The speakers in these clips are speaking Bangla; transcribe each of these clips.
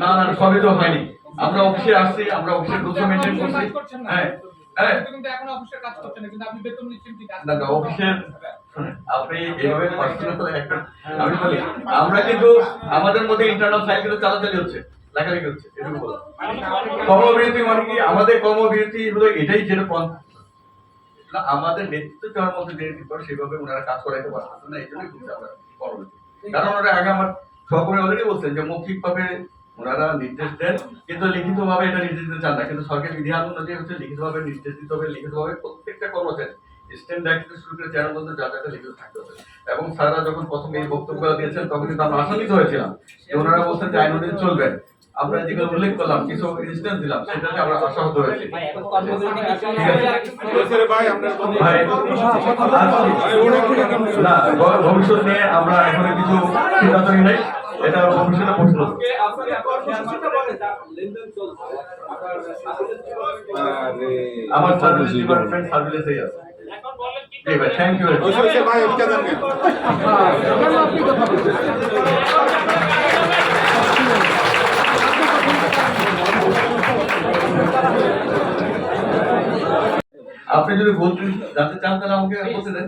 না? না সবই তো হয়নি। আমরা অফিসে আসছি আমরা অফিসের মেনটেন করছি হ্যাঁ। হ্যাঁ আমরা কিন্তু আমাদের মধ্যে ইন্টারনাল ফাইল কিন্তু চালাচালি হচ্ছে লেখালেখি হচ্ছে কর্মবিরতি মানে কি? আমাদের কর্মবিরতি হলো এটাই যেটা পন্থা। আমাদের নেতৃত্ব দেওয়ার মধ্যে সেভাবে ওনারা কাজ করাইতে পারতেছে না এই জন্যই বলছি আমরা কর্মবিরতি। কারণ ওরা আগে আমার সহকর্মী অলরেডি বলছেন যে মৌখিক ভাবে ওনারা নির্দেশ দেন কিন্তু লিখিত ভাবে এটা নির্দেশ দিতে চান না। কিন্তু সরকারি বিধান অনুযায়ী হচ্ছে লিখিত ভাবে নির্দেশ দিতে হবে লিখিত ভাবে প্রত্যেকটা কর্মচারী স্ট্যান্ড থেকে শুরু করে চেয়ার পর্যন্ত যা যা লিখিত থাকতে হবে। এবং স্যাররা যখন প্রথম এই বক্তব্য দিয়েছেন তখন কিন্তু আমরা আশান্বিত হয়েছিলাম যে ওনারা বলছেন যে আইন অনুযায়ী চলবেন আমরা যেগুলো উল্লেখ করলাম কিছু ইনস্ট্যান্স দিলাম সেটাতে আমরা আশাহত হয়েছি। ভবিষ্যৎ নিয়ে আমরা এখন কিছু সিদ্ধান্ত নাই। এটা ভবিষ্যতে প্রশ্ন আমার সার্ভিস ডিপার্টমেন্ট সার্ভিসেই আছে। ভাই থ্যাংক ইউ আপনি যদি বলতে জানতে চান তাহলে আমাকে বলতে দেন।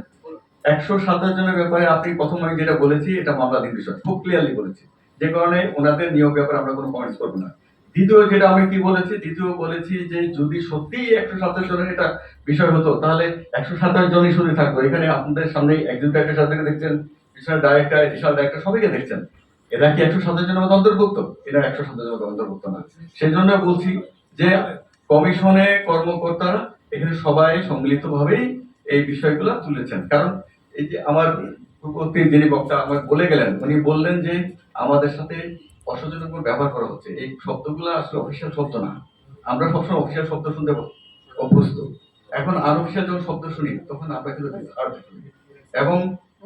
একশো সাতাশ জনের ব্যাপারে আপনি প্রথম আমি যেটা বলেছি, এটা মামলাধীন বিষয়, খুব ক্লিয়ারলি বলেছি। যে কারণে ওনাদের নিয়োগ ব্যাপারে আমরা কোনো কমেন্টস করব না। দ্বিতীয় যেটা আমি কি বলেছি, দ্বিতীয় বলেছি যে যদি সত্যিই একশো সাতাশ জনের এটা বিষয় হতো, তাহলে একশো সাতাশ জনই শুধু থাকতো। এখানে আপনাদের সামনে একজন ডাক্তার সাথে দেখছেন বিশাল ডাইরেক্টর বিশাল ডাইরেক্টর সবাইকে দেখছেন। এরা কি একশো সাতাশ জনের মধ্যে অন্তর্ভুক্ত? এরা একশো সাতাশ জনের মধ্যে অন্তর্ভুক্ত না। সেই জন্য বলছি যে কমিশনে কর্মকর্তারা এখানে সবাই সম্মিলিতভাবেই এই বিষয়গুলো তুলেছেন। কারণ এই যে আমার পূর্ববর্তী যিনি বক্তা আমার বলে গেলেন, উনি বললেন যে আমাদের সাথে অসচেতন ব্যবহার করা হচ্ছে। এই শব্দগুলো আসলে অফিসিয়াল শব্দ না। আমরা সবসময় অফিসিয়াল শব্দ শুনতে অভ্যস্ত। এখন আর আনঅফিসিয়াল যখন শব্দ শুনি, তখন আমরা কিন্তু এবং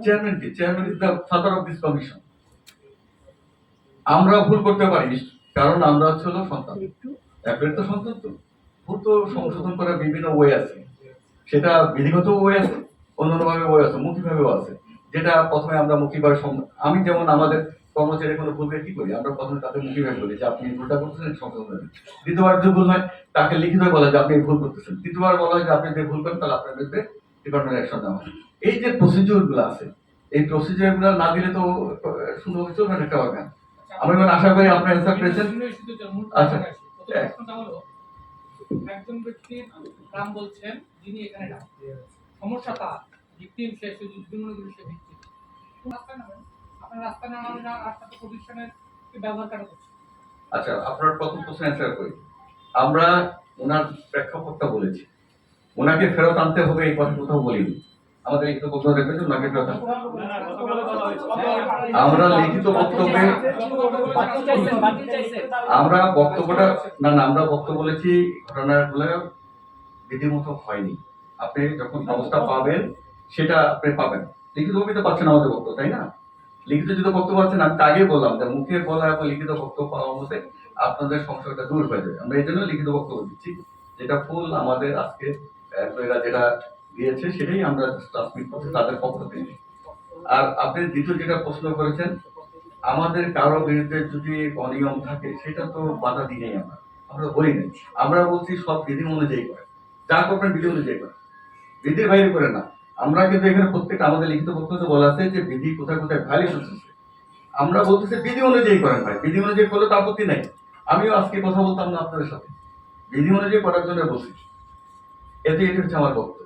চেয়ারম্যান কি chairman is the father of this commission আমরা ভুল করতে পারি, কারণ আমরা হচ্ছে হলো সন্তান। অ্যাপের তো সন্তান তো। ভুল তো সংশোধন করার বিভিন্ন ওয়ে আছে। সেটা বিধিগত ওয়ে আছে। অন্যান্যভাবে ওয়ে আছে মৌখিকভাবেও আছে যেটা প্রথমে আমরা মৌখিকভাবে আমি যেমন আমাদের কর্মচারী কোনো ভুল কি করি আমরা প্রথমে তাকে মৌখিকভাবে বলি যে আপনি ভুলটা করতেছেন সংশোধন দ্বিতীয়বার যদি ভুল হয় তাকে লিখিত বলা যে আপনি ভুল করতেছেন তৃতীয়বার বলা হয় যে আপনি যে ভুল করেন তাহলে আপনার বিরুদ্ধে ডিপার্টমেন্ট অ্যাকশন নেওয়া হয়। এই যে প্রসিডিউরগুলো আছে এই প্রসিডিউরগুলো না দিলে তো সুন্দর চলবে না একটা অর্গান আমি মানে আশা করি আপনার অ্যান্সার পেয়েছেন আচ্ছা। একজন ব্যক্তির নাম বলছেন যিনি এখানে সমস্যা তার ভিকটিম সে সে যদি মনে করি সে ভিকটিম রাস্তায় নামেন আপনার রাস্তা তো প্রতিষ্ঠানের ব্যবহার করছে আচ্ছা আপনার প্রথম প্রশ্ন অ্যান্সার করি। আমরা ওনার প্রেক্ষাপটটা বলেছি। ওনাকে ফেরত আনতে হবে এই কথা কোথাও বলিনি। আমাদের লিখিত বক্তব্য যে ওনাকে ফেরত আমরা লিখিত বক্তব্যে আমরা বক্তব্যটা না না আমরা বক্তব্য বলেছি ঘটনাগুলো রীতিমতো হয়নি। আপনি যখন ব্যবস্থা পাবেন সেটা আপনি পাবেন। লিখিত তো পাচ্ছেন আমাদের বক্তব্য, তাই না? লিখিত যদি বক্তব্য পাচ্ছেন, আমি তো আগেই বললাম যে মুখে বলা এবং লিখিত বক্তব্য পাওয়ার মধ্যে আপনাদের সংশয়টা দূর হয়ে যাবে। আমরা এই জন্য লিখিত বক্তব্য দিচ্ছি, যেটা ফুল আমাদের আজকে যেটা দিয়েছে সেটাই আমরা ট্রান্সমিট করছি, তাদের পক্ষ থেকে। আর আপনি দ্বিতীয় যেটা প্রশ্ন করেছেন, আমাদের কারও বিরুদ্ধে যদি অনিয়ম থাকে, সেটা তো বাধা দিই নাই আমরা। আমরা বলি নাই আমরা বলছি সব বিধি অনুযায়ী করে। যা করবেন বিধি অনুযায়ী করে বিধির বাইরে করে না। আমরা কিন্তু এখানে প্রত্যেকটা আমাদের লিখিত বক্তব্য বলা আছে যে বিধি কোথায় কোথায় ভাইলেশন হচ্ছে। আমরা বলতেছি বিধি অনুযায়ী করেন ভাই বিধি অনুযায়ী করলে তো আপত্তি নাই। আমিও আজকে কথা বলতাম না আপনাদের সাথে। বিধি অনুযায়ী করার জন্য বলছি। এতে এটা হচ্ছে আমার বক্তব্য।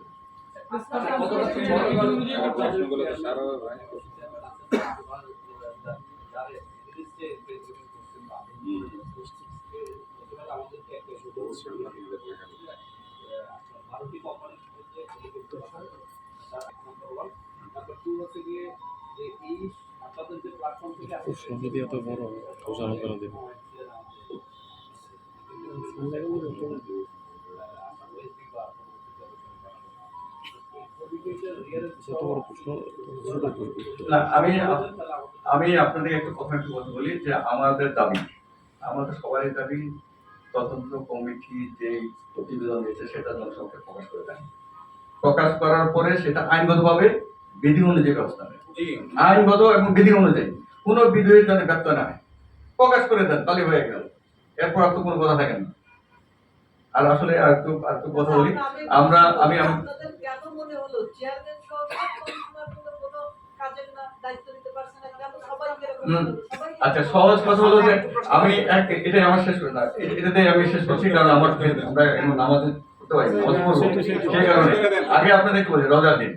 এত বড় করে দেবে। আমি আমি আপনাদের একটা কথা একটু বলতে বলি যে আমাদের দাবি আমাদের সবারই দাবি তদন্ত কমিটি যে প্রতিবেদন দিয়েছে সেটা জনসংখ্যা প্রকাশ করে দেন প্রকাশ করার পরে সেটা আইনগতভাবে বিধি অনুযায়ী ব্যবস্থা নেয়। আইনগত এবং বিধি অনুযায়ী। কোনো বিধি যেন ব্যর্থ না হয়। প্রকাশ করে দেন তাহলে হয়ে গেল। এরপর আর তো কোনো কথা থাকে না। আর আসলে আর একটু আর একটু কথা বলি। আমরা আমি মনে না না। আচ্ছা সহজ কথা হলো যে আমি এক এটাই আমার শেষ কথা। এ- এটাতেই আমি শেষ করছি কারণ আমার আমরা এখন কারণে আগে আপনাদেরকে বলি রোজার দিন।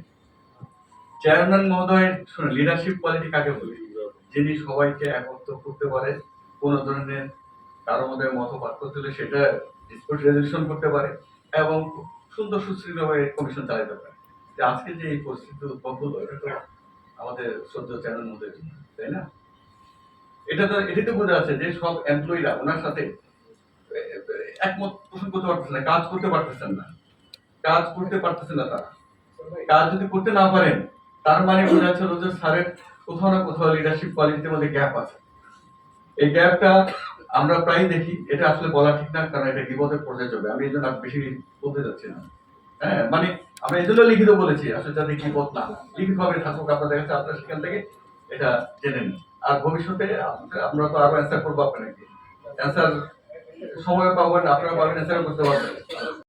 চেয়ারম্যান মহোদয় শুনে লিডারশিপ কোয়ালিটি কাকে বলে? যিনি সবাইকে একত্র করতে পারে কোন ধরনের কারও মধ্যে মত পার্থক্য হলে সেটা ডিসপুট রেজলিউশন করতে পারে এবং সুন্দর সুশৃঙ্খলভাবে কমিশন চালাতে পারে। যে আজকে যে এই পরিস্থিতি উদ্ভব হলো এটা তো আমাদের সদ্য চেয়ারম্যান মহোদয়ের জন্য তাই না? এটা তো এটাই তো বোঝা যাচ্ছে যে সব এমপ্লয়িরা ওনার সাথে একমত পোষণ করতে পারতেছেন না, কাজ করতে পারতেছেন না। কাজ করতে পারতেছেন না তারা। কাজ যদি করতে না পারেন, তার মানে বোঝা যাচ্ছে যে স্যারের কোথাও না কোথাও লিডারশিপ মধ্যে গ্যাপ আছে। এই গ্যাপটা আমরা প্রায় দেখি, এটা আসলে বলা ঠিক না, কারণ এটা বিপদের পর্যায়ে যাবে আমি এই জন্য বেশি বলতে যাচ্ছি না। হ্যাঁ মানে আমরা এই জন্য লিখিত বলেছি, আসলে যাতে বিপদ না লিখিত ভাবে থাকুক, আপনাদের কাছে, আপনারা সেখান থেকে এটা জেনে নিন। আর ভবিষ্যতে আমরা তো আরও অ্যান্সার করব আপনাকে অ্যান্সার সময় পাবেন আপনারা পাবেন এছাড়া করতে পারবেন।